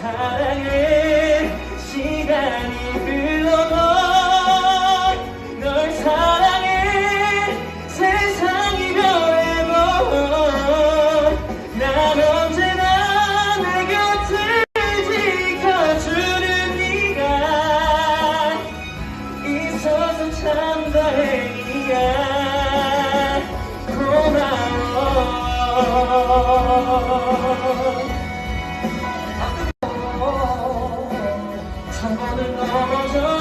사랑해 시간이 흘러도 널 사랑해 세상이 변해도 난 언제나 내 곁을 지켜주는 네가 있어서 참 다행 천 번을 넘어져